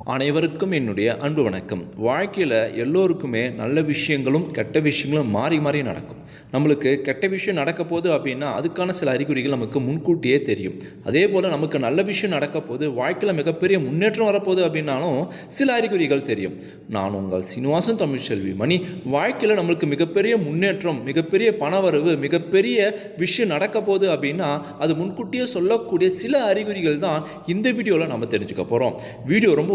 அனைவருக்கும் என்னுடைய அன்பு வணக்கம். வாழ்க்கையில் எல்லோருக்குமே நல்ல விஷயங்களும் கெட்ட விஷயங்களும் மாறி மாறி நடக்கும். நம்மளுக்கு கெட்ட விஷயம் நடக்க போகுது அப்படின்னா அதுக்கான சில அறிகுறிகள் நமக்கு முன்கூட்டியே தெரியும். அதே போல் நமக்கு நல்ல விஷயம் நடக்க போது வாழ்க்கையில் மிகப்பெரிய முன்னேற்றம் வரப்போகுது அப்படின்னாலும் சில அறிகுறிகள் தெரியும். நான் உங்கள் சீனிவாசன் தமிழ்ச்செல்வி மணி. வாழ்க்கையில் நம்மளுக்கு மிகப்பெரிய முன்னேற்றம் மிகப்பெரிய பணவரவு மிகப்பெரிய விஷயம் நடக்க போகுது அப்படின்னா அது முன்கூட்டியே சொல்லக்கூடிய சில அறிகுறிகள் தான் இந்த வீடியோவில் நம்ம தெரிஞ்சுக்க போகிறோம் வீடியோ ரொம்ப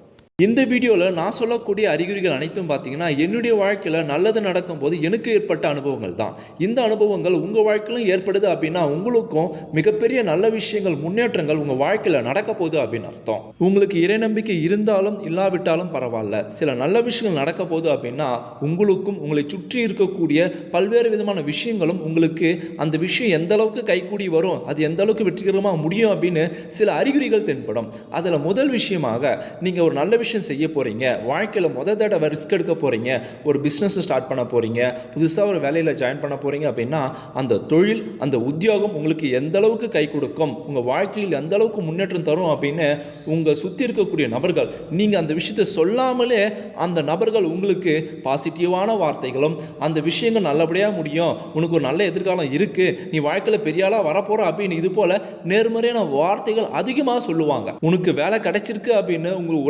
இந்த வீடியோவில் நான் சொல்லக்கூடிய அறிகுறிகள் அனைத்தும் பார்த்தீங்கன்னா என்னுடைய வாழ்க்கையில் நல்லது நடக்கும் போது எனக்கு ஏற்பட்ட அனுபவங்கள் தான். இந்த அனுபவங்கள் உங்கள் வாழ்க்கையிலும் ஏற்படுது அப்படின்னா உங்களுக்கும் மிகப்பெரிய நல்ல விஷயங்கள் முன்னேற்றங்கள் உங்கள் வாழ்க்கையில் நடக்க போகுது அப்படின்னு அர்த்தம். உங்களுக்கு இறை நம்பிக்கை இருந்தாலும் இல்லாவிட்டாலும் பரவாயில்ல. சில நல்ல விஷயங்கள் நடக்க போகுது அப்படின்னா உங்களுக்கும் உங்களை சுற்றி இருக்கக்கூடிய பல்வேறு விதமான விஷயங்களும் உங்களுக்கு அந்த விஷயம் எந்த அளவுக்கு கைகூடி வரும் அது எந்த அளவுக்கு வெற்றிகரமாக முடியும் அப்படின்னு சில அறிகுறிகள் தென்படும். அதில் முதல் விஷயமாக நீங்கள் ஒரு நல்ல விஷயம் செய்ய போகிறீங்க வாழ்க்கையில் முத தடவை ரிஸ்க் எடுக்க போகிறீங்க ஒரு பிஸ்னஸ் ஸ்டார்ட் பண்ண போகிறீங்க புதுசாக ஒரு வேலையில் ஜாயின் பண்ண போகிறீங்க அப்படின்னா அந்த தொழில் அந்த உத்தியோகம் உங்களுக்கு எந்த அளவுக்கு கை கொடுக்கும் உங்கள் வாழ்க்கையில் எந்த அளவுக்கு முன்னேற்றம் தரும் அப்படின்னு உங்கள் சுற்றி இருக்கக்கூடிய நபர்கள் நீங்கள் அந்த விஷயத்தை சொல்லாமலே அந்த நபர்கள் உங்களுக்கு பாசிட்டிவான வார்த்தைகளும் அந்த விஷயங்கள் நல்லபடியாக முடியும் உனக்கு ஒரு நல்ல எதிர்காலம் இருக்குது நீ வாழ்க்கையில் பெரிய ஆளாக வரப்போகிற அப்படின்னு இது போல் நேர்மறையான வார்த்தைகள் அதிகமாக சொல்லுவாங்க. உனக்கு வேலை கிடைச்சிருக்கு அப்படின்னு உங்கள்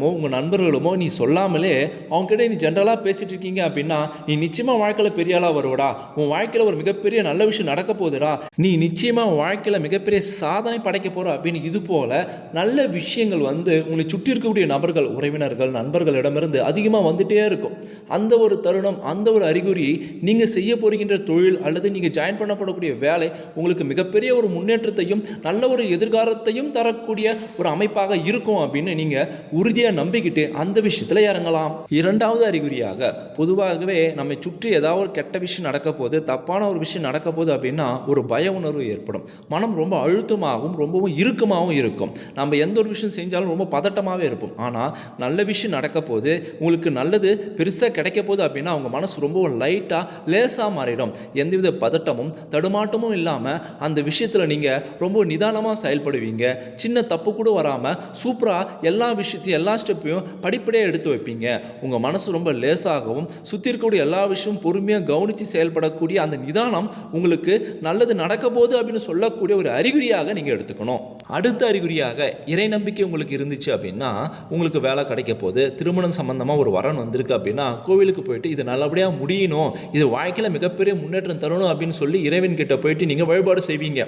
உறவினரிடமோ உங்கள் நண்பர்களிடமோ நீ சொல்லாமலே அவங்ககிட்ட நீ ஜென்ரலாக பேசிகிட்டு இருக்கீங்க அப்படின்னா நீ நிச்சயமாக வாழ்க்கையில் பெரிய ஆளாக வருவடா. உன் வாழ்க்கையில் ஒரு மிகப்பெரிய நல்ல விஷயம் நடக்க போகுதுடா. நீ நிச்சயமாக வாழ்க்கையில் மிகப்பெரிய சாதனை படைக்க போகிற அப்படின்னு இது போல் நல்ல விஷயங்கள் வந்து உங்களை சுற்றி இருக்கக்கூடிய நபர்கள் உறவினர்கள் நண்பர்களிடமிருந்து அதிகமாக வந்துட்டே இருக்கும். அந்த ஒரு தருணம் அந்த ஒரு அறிகுறி நீங்கள் செய்ய போகின்ற தொழில் அல்லது நீங்கள் ஜாயின் பண்ணப்படக்கூடிய வேலை உங்களுக்கு மிகப்பெரிய ஒரு முன்னேற்றத்தையும் நல்ல ஒரு எதிர்காலத்தையும் தரக்கூடிய ஒரு அமைப்பாக இருக்கும் அப்படின்னு நீங்கள் உறுதியாக நம்பிக்கிட்டு அந்த விஷயத்தில் இறங்கலாம். இரண்டாவது அறிகுறியாக பொதுவாகவே நம்மை சுற்றி ஏதாவது ஒரு கெட்ட விஷயம் நடக்க போது தப்பான ஒரு விஷயம் நடக்க போகுது அப்படின்னா ஒரு பய உணர்வு ஏற்படும். மனம் ரொம்ப அழுத்தமாகவும் ரொம்பவும் இறுக்கமாகவும் இருக்கும். நம்ம எந்த ஒரு விஷயம் செஞ்சாலும் ரொம்ப பதட்டமாகவே இருப்போம். ஆனால் நல்ல விஷயம் நடக்க போது உங்களுக்கு நல்லது பெருசாக கிடைக்க போகுது அப்படின்னா அவங்க மனசு ரொம்ப லைட்டாக லேசாக மாறிடும். எந்தவித பதட்டமும் தடுமாட்டமும் இல்லாமல் அந்த விஷயத்தில் நீங்கள் ரொம்ப நிதானமாக செயல்படுவீங்க. சின்ன தப்பு கூட வராமல் சூப்பராக எல்லா விஷயத்தையும் எல்லா ஸ்டெப்பையும் படிப்படியாக எடுத்து வைப்பீங்க. உங்கள் மனசு ரொம்ப லேசாகவும் சுற்றி இருக்கக்கூடிய எல்லா விஷயமும் பொறுமையாக கவனித்து செயல்படக்கூடிய அந்த நிதானம் உங்களுக்கு நல்லது நடக்க போகுது அப்படின்னு சொல்லக்கூடிய ஒரு அறிகுறியாக நீங்கள் எடுத்துக்கணும். அடுத்த அறிகுறியாக இறை நம்பிக்கை உங்களுக்கு இருந்துச்சு அப்படின்னா உங்களுக்கு வேலை கிடைக்க போது திருமணம் சம்பந்தமாக ஒரு வரன் வந்திருக்கு அப்படின்னா கோவிலுக்கு போயிட்டு இது நல்லபடியாக முடியணும் இது வாழ்க்கையில் மிகப்பெரிய முன்னேற்றம் தரணும் அப்படின்னு சொல்லி இறைவன் கிட்ட போயிட்டு நீங்கள் வழிபாடு செய்வீங்க.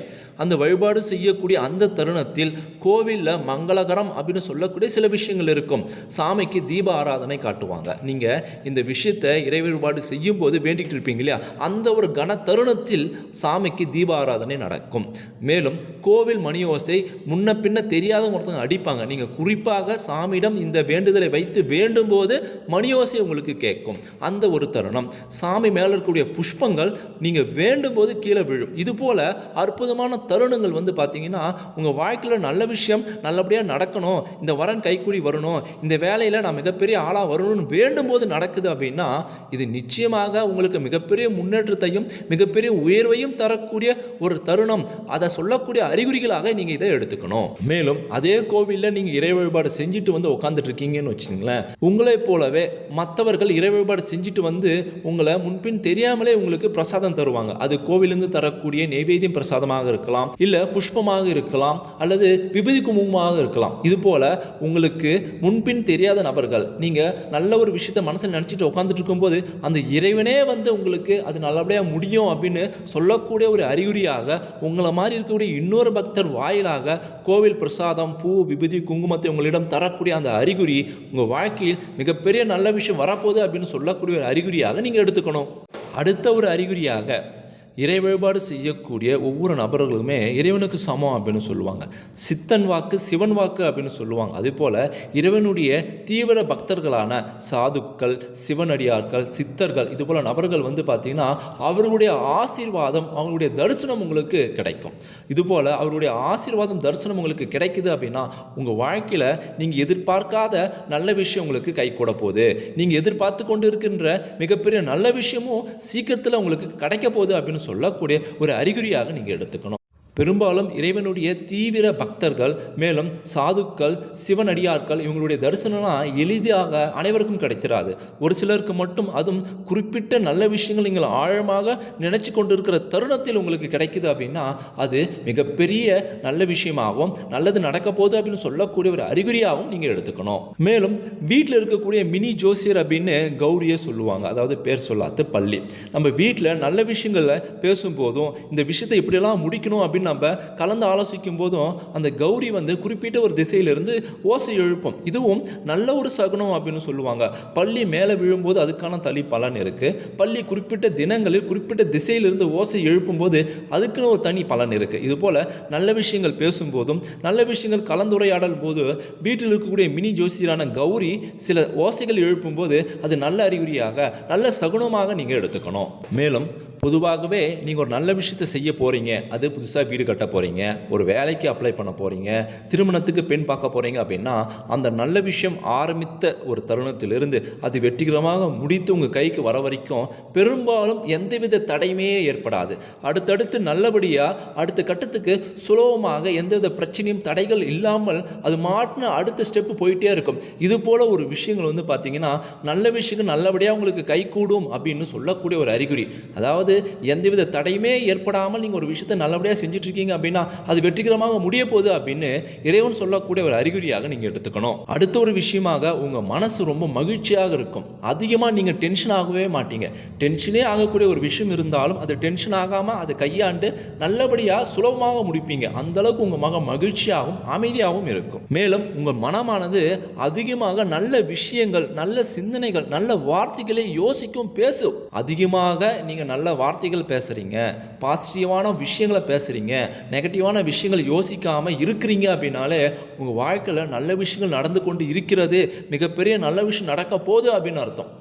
அந்த வழிபாடு செய்யக்கூடிய அந்த தருணத்தில் கோவிலில் மங்களகரம் அப்படின்னு சொல்லக்கூடிய சில விஷயங்கள் இருக்கும். சாமிக்கு தீப ஆராதனை காட்டுவாங்க. நீங்கள் இந்த விஷயத்தை இறை வழிபாடு செய்யும் போது வேண்டிகிட்டு இருப்பீங்க இல்லையா? அந்த ஒரு கன தருணத்தில் சாமிக்கு தீப ஆராதனை நடக்கும். மேலும் கோவில் மணி ஓசை முன்ன பின்ன தெரியாத ஒருத்தவங்க அடிப்பாங்க. நீங்கள் குறிப்பாக சாமியிடம் இந்த வேண்டுதலை வைத்து வேண்டும் போது மணியோசை உங்களுக்கு கேட்கும். அந்த ஒரு தருணம். சாமி மேலே இருக்கக்கூடிய புஷ்பங்கள் நீங்கள் வேண்டும் போது கீழே விழும். இது போல அற்புதமான தருணங்கள் வந்து பார்த்தீங்கன்னா உங்கள் வாழ்க்கையில் நல்ல விஷயம் நல்லபடியாக நடக்கணும். இந்த வரன் கைக்கூடி வரணும். இந்த வேலையில் நான் மிகப்பெரிய ஆளாக வரணும்னு வேண்டும் போது நடக்குது அப்படின்னா இது நிச்சயமாக உங்களுக்கு மிகப்பெரிய முன்னேற்றத்தையும் மிகப்பெரிய உயர்வையும் தரக்கூடிய ஒரு தருணம். அதை சொல்லக்கூடிய அறிகுறிகளாக நீங்கள் இதை எடுத்துக்கணும். மேலும் அதே கோவிலில் நீங்கள் இறை வழிபாடு செஞ்சுட்டு வந்து உட்காந்துட்டு இருக்கீங்கன்னு வச்சுங்களேன் உங்களைப் போலவே மற்றவர்கள் இறை வழிபாடு செஞ்சுட்டு வந்து உங்களை முன்பின் தெரியாமலே உங்களுக்கு பிரசாதம் தருவாங்க. அது கோவிலிருந்து தரக்கூடிய நெய்வேத்தியம் பிரசாதமாக இருக்கலாம் இல்லை புஷ்பமாக இருக்கலாம் அல்லது விபதி குமுகமாக இருக்கலாம். இது போல உங்களுக்கு முன்பின் தெரியாத நபர்கள் நீங்கள் நல்ல ஒரு விஷயத்தை மனசில் நினச்சிட்டு உட்காந்துட்டு இருக்கும்போது அந்த இறைவனே வந்து உங்களுக்கு அது நல்லபடியாக முடியும் அப்படின்னு சொல்லக்கூடிய ஒரு அறிகுறியாக உங்களை மாதிரி இருக்கக்கூடிய இன்னொரு பக்தர் வாயிலாக கோவில் பிரசாதம் பூ விபதி குங்குமத்தை உங்களிடம் தரக்கூடிய அந்த அறிகுறி உங்கள் வாழ்க்கையில் மிகப்பெரிய நல்ல விஷயம் வரப்போகுது அப்படின்னு சொல்லக்கூடிய ஒரு அறிகுறியாக நீங்கள் எடுத்துக்கணும். அடுத்த ஒரு அறிகுறியாக இறை வழிபாடு செய்யக்கூடிய ஒவ்வொரு நபர்களுமே இறைவனுக்கு சமம் அப்படின்னு சொல்லுவாங்க. சித்தன் வாக்கு சிவன் வாக்கு அப்படின்னு சொல்லுவாங்க. அதே போல் இறைவனுடைய தீவிர பக்தர்களான சாதுக்கள் சிவனடியார்கள் சித்தர்கள் இது போல் நபர்கள் வந்து பார்த்திங்கன்னா அவர்களுடைய ஆசீர்வாதம் அவங்களுடைய தரிசனம் உங்களுக்கு கிடைக்கும். இதுபோல் அவருடைய ஆசீர்வாதம் தரிசனம் உங்களுக்கு கிடைக்குது அப்படின்னா உங்கள் வாழ்க்கையில் நீங்கள் எதிர்பார்க்காத நல்ல விஷயம் உங்களுக்கு கை கூட போகுது. நீங்கள் எதிர்பார்த்து கொண்டு இருக்கின்ற மிகப்பெரிய நல்ல விஷயமும் சீக்கிரத்தில் உங்களுக்கு கிடைக்க போகுது அப்படின்னு சொல்லக்கூடிய ஒரு அறிகுறியாக நீங்கள் எடுத்துக்கணும். பெரும்பாலும் இறைவனுடைய தீவிர பக்தர்கள் மேலும் சாதுக்கள் சிவனடியார்கள் இவங்களுடைய தரிசனம்லாம் எளிதாக அனைவருக்கும் கிடைத்திராது. ஒரு சிலருக்கு மட்டும் அதுவும் குறிப்பிட்ட நல்ல விஷயங்கள் நீங்கள் ஆழமாக நினச்சி கொண்டிருக்கிற தருணத்தில் உங்களுக்கு கிடைக்குது அப்படின்னா அது மிகப்பெரிய நல்ல விஷயமாகவும் நல்லது நடக்க போகுது அப்படின்னு சொல்லக்கூடிய ஒரு அறிகுறியாகவும் நீங்கள் எடுத்துக்கணும். மேலும் வீட்டில் இருக்கக்கூடிய மினி ஜோசியர் அப்படின்னு கௌரியை சொல்லுவாங்க. அதாவது பேர் சொல்லாத்து பள்ளி. நம்ம வீட்டில் நல்ல விஷயங்களை பேசும்போதும் இந்த விஷயத்தை இப்படியெல்லாம் முடிக்கணும் அப்படின்னு நம்ம கலந்து ஆலோசிக்கும் போதும் அந்த கௌரி வந்து குறிப்பிட்ட ஒரு திசையிலிருந்து ஓசை எழுப்பும். இதுவும் நல்ல ஒரு சகுனம் அப்படின்னு சொல்லுவாங்க. பள்ளி மேலே விழும்போது அதுக்கான தனி பலன் இருக்குது பள்ளி குறிப்பிட்ட தினங்களில் குறிப்பிட்ட திசையிலிருந்து ஓசை எழுப்பும்போது அதுக்குன்னு ஒரு தனி பலன் இருக்குது இதுபோல் நல்ல விஷயங்கள் பேசும்போதும் நல்ல விஷயங்கள் கலந்துரையாடல் போது வீட்டில் இருக்கக்கூடிய மினி ஜோசியரான கௌரி சில ஓசைகள் எழுப்பும்போது அது நல்ல அறிகுறியாக நல்ல சகுனமாக நீங்கள் எடுத்துக்கணும். மேலும் பொதுவாகவே நீங்கள் ஒரு நல்ல விஷயத்தை செய்ய போகிறீங்க அது புதுசாக வீடு கட்ட போகிறீங்க ஒரு வேலைக்கு அப்ளை பண்ண போகிறீங்க திருமணத்துக்கு பெண் பார்க்க போகிறீங்க அப்படின்னா அந்த நல்ல விஷயம் ஆரம்பித்த ஒரு தருணத்திலிருந்து அது வெற்றிகரமாக முடித்து உங்கள் கைக்கு வர வரைக்கும் பெரும்பாலும் எந்தவித தடையுமே ஏற்படாது. அடுத்தடுத்து நல்லபடியாக அடுத்த கட்டத்துக்கு சுலபமாக எந்தவித பிரச்சனையும் தடைகள் இல்லாமல் அது மாட்டின அடுத்த ஸ்டெப்பு போயிட்டே இருக்கும். இது போல் ஒரு விஷயங்கள் வந்து பார்த்தீங்கன்னா நல்ல விஷயங்கள் நல்லபடியாக உங்களுக்கு கைகூடும் அப்படின்னு சொல்லக்கூடிய ஒரு அறிகுறி. அதாவது எந்தவித தடையுமே ஏற்படாமல் நீங்கள் ஒரு விஷயத்தை நல்லபடியாக செஞ்சிட்ருக்கீங்க அப்படின்னா அது வெற்றிகரமாக முடிய போகுது அப்படின்னு இறைவன் சொல்லக்கூடிய ஒரு அறிகுறியாக நீங்கள் எடுத்துக்கணும். அடுத்த ஒரு விஷயமாக உங்கள் மனசு ரொம்ப மகிழ்ச்சியாக இருக்கும். அதிகமாக நீங்கள் டென்ஷன் ஆகவே மாட்டீங்க. டென்ஷனே ஆகக்கூடிய ஒரு விஷயம் இருந்தாலும் அது டென்ஷன் ஆகாமல் அதை கையாண்டு நல்லபடியாக சுலபமாக முடிப்பீங்க. அந்த அளவுக்கு உங்கள் மக மகிழ்ச்சியாகவும் அமைதியாகவும் இருக்கும். மேலும் உங்கள் மனமானது அதிகமாக நல்ல விஷயங்கள் நல்ல சிந்தனைகள் நல்ல வார்த்தைகளை யோசிக்கும் பேசும். அதிகமாக நீங்கள் நல்ல வார்த்தைகள் பேசுகிறீங்க பாசிட்டிவான விஷயங்களை பேசுகிறீங்க நெகட்டிவான விஷயங்கள் யோசிக்காமல் இருக்கிறீங்க அப்படின்னாலே உங்கள் வாழ்க்கையில் நல்ல விஷயங்கள் நடந்து கொண்டு இருக்கிறது மிகப்பெரிய நல்ல விஷயம் நடக்க போகுது அப்படின்னு அர்த்தம்.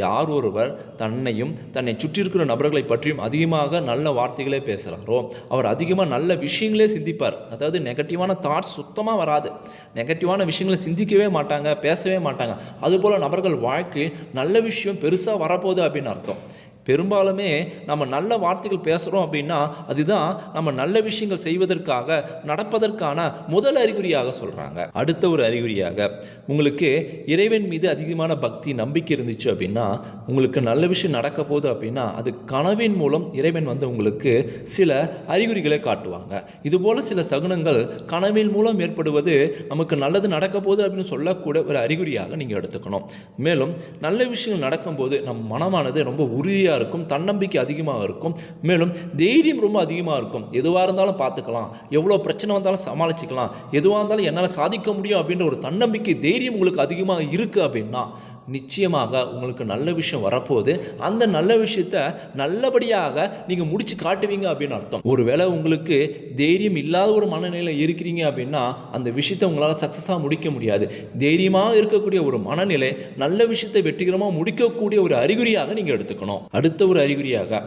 யார் ஒருவர் தன்னையும் தன்னை சுற்றி இருக்கிற நபர்களை பற்றியும் அதிகமாக நல்ல வார்த்தைகளே பேசுகிறாரோ அவர் அதிகமாக நல்ல விஷயங்களே சிந்திப்பார். அதாவது நெகட்டிவான தாட்ஸ் சுத்தமாக வராது. நெகட்டிவான விஷயங்களை சிந்திக்கவே மாட்டாங்க பேசவே மாட்டாங்க. அதுபோல் நபர்கள் வாழ்க்கை நல்ல விஷயம் பெருசாக வரப்போகுது அப்படின்னு அர்த்தம். பெரும்பாலுமே நம்ம நல்ல வார்த்தைகள் பேசுகிறோம் அப்படின்னா அதுதான் நம்ம நல்ல விஷயங்கள் செய்வதற்காக நடப்பதற்கான முதல் அறிகுறியாக சொல்கிறாங்க அடுத்த ஒரு அறிகுறியாக உங்களுக்கு இறைவன் மீது அதிகமான பக்தி நம்பிக்கை இருந்துச்சு அப்படின்னா உங்களுக்கு நல்ல விஷயம் நடக்க போகுது அப்படின்னா அது கனவின் மூலம் இறைவன் வந்து உங்களுக்கு சில அறிகுறிகளை காட்டுவாங்க. இதுபோல் சில சகுனங்கள் கனவின் மூலம் ஏற்படுவது நமக்கு நல்லது நடக்க போகுது அப்படின்னு சொல்லக்கூடிய ஒரு அறிகுறியாக நீங்கள் எடுத்துக்கணும். மேலும் நல்ல விஷயங்கள் நடக்கும்போது நம் மனமானது ரொம்ப உறுதியாக இருக்கும் தன்னம்பிக்கை அதிகமாக இருக்கும். மேலும் தைரியம் ரொம்ப அதிகமாக இருக்கும். எதுவாக இருந்தாலும் பார்த்துக்கலாம். எவ்வளோ பிரச்சனை வந்தாலும் சமாளிச்சிக்கலாம். எதுவாக இருந்தாலும் என்னால் சாதிக்க முடியும் அப்படின்ற ஒரு தன்னம்பிக்கை தைரியம் உங்களுக்கு அதிகமாக இருக்குது அப்படின்னா நிச்சயமாக உங்களுக்கு நல்ல விஷயம் வரப்போகுது. அந்த நல்ல விஷயத்த நல்லபடியாக நீங்கள் முடிச்சு காட்டுவீங்க அப்படின்னு அர்த்தம். ஒருவேளை உங்களுக்கு தைரியம் இல்லாத ஒரு மனநிலை இருக்கிறீங்க அப்படின்னா அந்த விஷயத்தை உங்களால் சக்ஸஸாக முடிக்க முடியாது. தைரியமாக இருக்கக்கூடிய ஒரு மனநிலை நல்ல விஷயத்தை வெற்றிகரமாக முடிக்கக்கூடிய ஒரு அறிகுறியாக நீங்கள் எடுத்துக்கணும். அடுத்த ஒரு அறிகுறியாக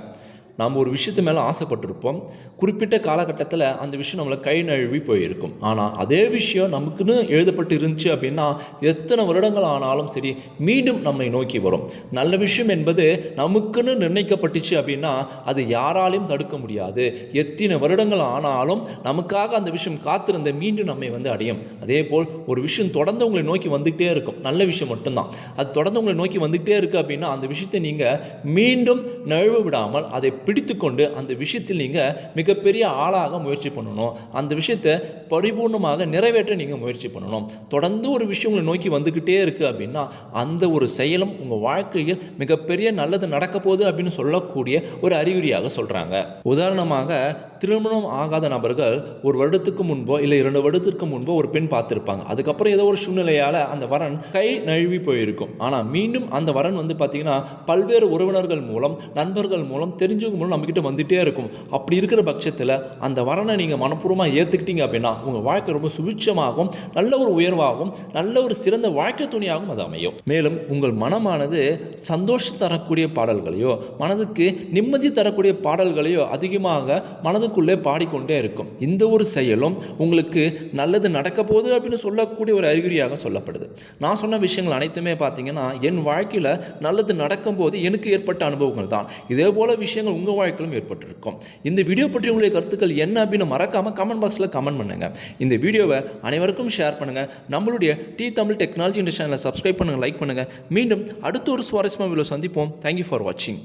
நாம் ஒரு விஷயத்து மேலே ஆசைப்பட்டிருப்போம். குறிப்பிட்ட காலகட்டத்தில் அந்த விஷயம் நம்மளை கை நழுவி போயிருக்கும். ஆனால் அதே விஷயம் நமக்குன்னு எழுதப்பட்டு இருந்துச்சு அப்படின்னா எத்தனை வருடங்கள் ஆனாலும் சரி மீண்டும் நம்மை நோக்கி வரும். நல்ல விஷயம் என்பது நமக்குன்னு நிர்ணயிக்கப்பட்டுச்சு அப்படின்னா அது யாராலையும் தடுக்க முடியாது. எத்தனை வருடங்கள் ஆனாலும் நமக்காக அந்த விஷயம் காத்திருந்த மீண்டும் நம்மை வந்து அடையும். அதே போல் ஒரு விஷயம் தொடர்ந்து உங்களை நோக்கி வந்துகிட்டே இருக்கும். நல்ல விஷயம் மட்டும்தான். அது தொடர்ந்து உங்களை நோக்கி வந்துகிட்டே இருக்குது அப்படின்னா அந்த விஷயத்தை நீங்கள் மீண்டும் நழுவ விடாமல் அதை பிடித்துக்கொண்டு அந்த விஷயத்தில் நீங்கள் மிகப்பெரிய ஆளாக முயற்சி பண்ணணும். அந்த விஷயத்தை பரிபூர்ணமாக நிறைவேற்ற நீங்கள் முயற்சி பண்ணணும். தொடர்ந்து ஒரு விஷயம் உங்களை நோக்கி வந்துக்கிட்டே இருக்குது அப்படின்னா அந்த ஒரு செயலும் உங்கள் வாழ்க்கையில் மிகப்பெரிய நல்லது நடக்க போகுது அப்படின்னு சொல்லக்கூடிய ஒரு அறிகுறியாக சொல்கிறாங்க உதாரணமாக திருமணம் ஆகாத நபர்கள் ஒரு வருடத்துக்கு முன்போ இல்லை இரண்டு வருடத்திற்கு முன்போ ஒரு பெண் பார்த்துருப்பாங்க. அதுக்கப்புறம் ஏதோ ஒரு சூழ்நிலையால் அந்த வரன் கை நழுவி போயிருக்கும். ஆனால் மீண்டும் அந்த வரன் வந்து பார்த்திங்கன்னா பல்வேறு உறவினர்கள் மூலம் நண்பர்கள் மூலம் தெரிஞ்சு நிமிஷத்துக்கு முன்னாடி நம்மக்கிட்ட வந்துகிட்டே இருக்கும். அப்படி இருக்கிற பட்சத்தில் அந்த வரனை நீங்கள் மனப்பூர்வமாக ஏற்றுக்கிட்டீங்க அப்படின்னா உங்கள் வாழ்க்கை ரொம்ப சுபிட்சமாகும் நல்ல ஒரு உயர்வாகவும் நல்ல ஒரு சிறந்த வாழ்க்கை துணியாகவும் அது அமையும். மேலும் உங்கள் மனமானது சந்தோஷம் தரக்கூடிய பாடல்களையோ மனதுக்கு நிம்மதி தரக்கூடிய பாடல்களையோ அதிகமாக மனதுக்குள்ளே பாடிக்கொண்டே இருக்கும். இந்த ஒரு செயலும் உங்களுக்கு நல்லது நடக்க போகுது அப்படின்னு சொல்லக்கூடிய ஒரு அறிகுறியாக சொல்லப்படுது. நான் சொன்ன விஷயங்கள் அனைத்துமே பார்த்தீங்கன்னா என் வாழ்க்கையில் நல்லது நடக்கும்போது எனக்கு ஏற்பட்ட அனுபவங்கள் தான் இதே போல விஷயங்கள் உங்கள் வாழ்க்கையிலும் ஏற்பட்டிருக்கும். இந்த வீடியோ பற்றி உங்களுடைய கருத்துக்கள் என்ன அப்படின்னு மறக்காமல் கமெண்ட் பாக்ஸில் கமெண்ட் பண்ணுங்கள் இந்த வீடியோவை அனைவருக்கும் ஷேர் பண்ணுங்கள் நம்மளுடைய டி தமிழ் டெக்னாலஜி இந்த சேனலை சப்ஸ்கிரைப் பண்ணுங்கள் லைக் பண்ணுங்கள் மீண்டும் அடுத்த ஒரு சுவாரஸ்யமாக வீடியோ சந்திப்போம். தேங்க்யூ ஃபார் வாட்சிங்